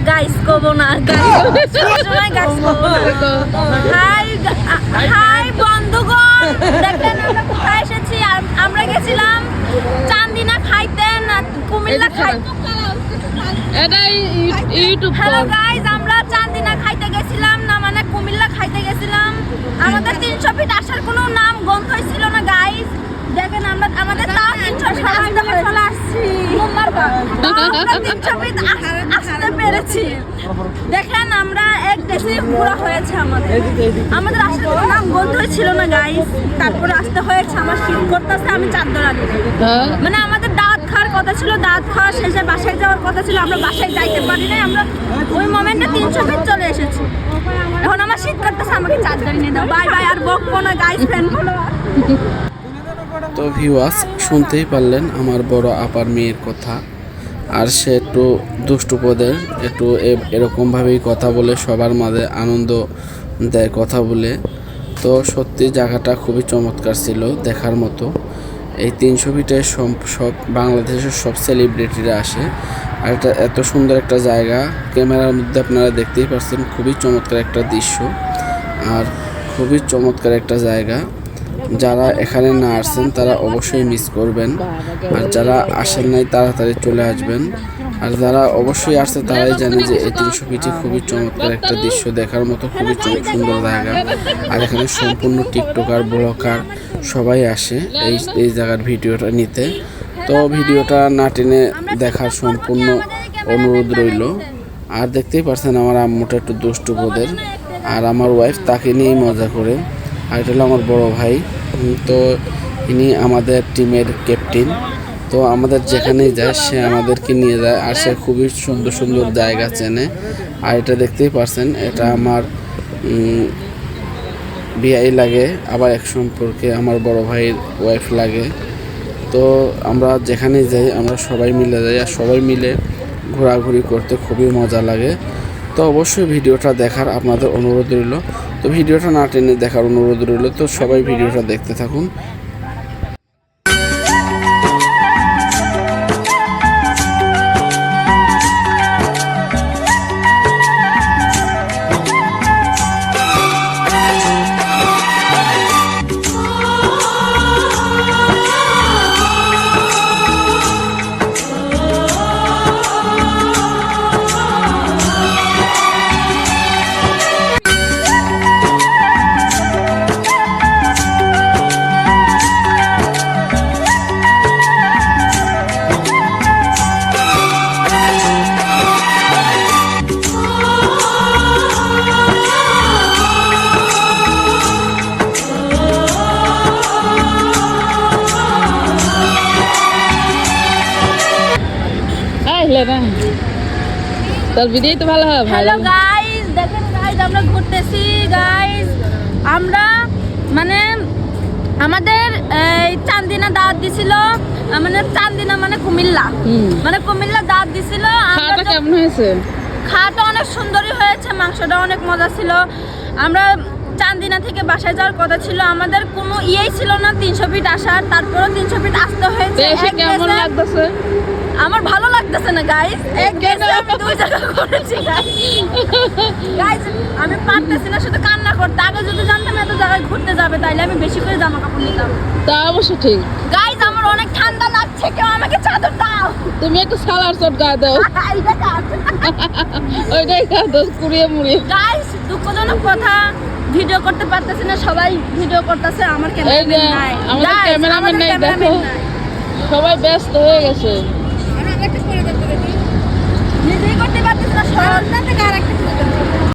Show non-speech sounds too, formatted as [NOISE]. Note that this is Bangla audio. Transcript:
গাইস কব না গাইস সময় গাইস কব না। হাই হাই বন্ধুগণ। দেখেন আমরা কোথায় এসেছি? আম- আমরা গেছিলাম চান্দিনা খাইতে না কুমিল্লা খাইতে এটাই ইউটিউব হ্যালো গাইস আমরা চান্দিনা খাইতে গেছিলাম না মানে কুমিল্লা খাইতে গেছিলাম। আমাদের তিনশো ফিট আসার কোনো নাম গন্তই ছিল না গাইস দেখেন আমরা আমাদের তাও তিনশো ফিট আসতে চলে আসছি। আমরা তিনশো ফিট আস- আসতে পেরেছি দেখেন আমরা এক পুরো হয়েছে আমাদের। আমাদের আসার কোনো নাম গন্তই ছিল না গাইস তারপরে আসতে হয়েছে আমার শীত করতেছে আমি চাদর হ্যাঁ? মানে আমাদের দাঁত খাওয়ার কথা ছিল দাঁত খাওয়া শেষে বাসায় যাওয়ার কথা ছিল আমরা বাসায় যাইতে পারি নাই আমরা ওই মোমেন্টে তিনশো ফিট চলে এসেছি। এখন আমার শীত করতেছে আমাকে চার্জার নিয়ে দাও। বাই বাই আর বকবো না গাইস ফ্যান তো ভিউয়ার্স শুনতেই পারলেন আমার বড় আপার মেয়ের কথা। আর সে একটু দুষ্টু পদের একটু এরকমভাবেই কথা বলে, সবার মাঝে আনন্দ দেয় কথা বলে। তো সত্যি জায়গাটা খুবই চমৎকার ছিল দেখার মতো। এই তিনশো সব সব বাংলাদেশের সব সেলিব্রিটিরা আসে। আর এটা এত সুন্দর একটা জায়গা, ক্যামেরার মধ্যে আপনারা দেখতেই পাচ্ছেন খুবই চমৎকার একটা দৃশ্য। আর খুবই চমৎকার একটা জায়গা। যারা এখানে না আসছেন তারা অবশ্যই মিস করবেন। আর যারা আসেন নাই, তাড়াতাড়ি চলে আসবেন। আর যারা অবশ্যই আসছে, তারাই জানে যে এই তিনশো ফিটে খুবই চমৎকার একটা দৃশ্য। দেখার মতো খুবই সুন্দর জায়গা। আর এখানে সম্পূর্ণ টিকটকার ব্লগার সবাই আসে এই এই জায়গার ভিডিওটা নিতে। তো ভিডিওটা না টেনে দেখার সম্পূর্ণ অনুরোধ রইল। আর দেখতেই পারছেন আমার আম্মুটা একটু দুষ্টু বোধের। আর আমার ওয়াইফ তাকে নিয়েই মজা করে। আর এটা হলো আমার বড় ভাই। তো ইনি আমাদের টিমের ক্যাপ্টেন। তো আমাদের যেখানেই যায়, সে আমাদেরকে নিয়ে যায়। আর সে খুবই সুন্দর সুন্দর জায়গা চেনে। আর এটা দেখতেই পারছেন, এটা আমার বিয়াই লাগে, আবার এক সম্পর্কে আমার বড় ভাইয়ের ওয়াইফ লাগে। তো আমরা যেখানেই যাই, আমরা সবাই মিলে যাই। আর সবাই মিলে ঘোরাঘুরি করতে খুবই মজা লাগে। তো অবশ্যই ভিডিওটা দেখার আপনাদের অনুরোধ রইল। তো ভিডিওটা না টেনে দেখার অনুরোধ রইল। তো সবাই ভিডিওটা দেখতে থাকুন। আসলে না? তার ভিডিও তো ভালো ভালো হ্যালো গাইস দেখেন গাইস আমরা ঘুরতেছি। গাইস আমরা মানে আমাদের এই চান্দিনা দাঁত দিছিল। মানে চান্দিনা মানে কুমিল্লা। মানে কুমিল্লা দাঁত দিছিল। খাওয়াটা কেমন হয়েছে? খাওয়াটা অনেক সুন্দরই হয়েছে মাংসটা অনেক মজা ছিল। আমরা চান্দিনা থেকে বাসায় যাওয়ার কথা ছিল। আমাদের কোনো ইয়েই ছিল না তিনশো ফিট আসার তারপরেও তিনশো ফিট আসতে হয়েছে। কেমন লাগতেছে? আমার ভালো লাগতেছে না গাইস এক গেছে আমি দুই জায়গা করেছি গাইস আমি পারতেছি না শুধু কান্না করতে। আগে যদি জানতাম এত জায়গায় ঘুরতে যাবে তাইলে আমি বেশি করে জামা কাপড় নিতাম। তা অবশ্য ঠিক। গাইস আমার অনেক ঠান্ডা লাগছে কেউ আমাকে চাদর দাও। তুমি একটু সালার চট গায়ে দাও। [LAUGHS] ওইটাই গায়ে দাও কুড়িয়ে মুড়িয়ে। গাইস দুঃখজনক কথা। ভিডিও করতে পারতেছি না সবাই ভিডিও করতেছে আমার ক্যামেরাম্যান নাই। আমাদের Guys, নাই, দেখো। সবাই ব্যস্ত হয়ে গেছে। নিজেই করতে পারতেছি না থেকে আরেকটা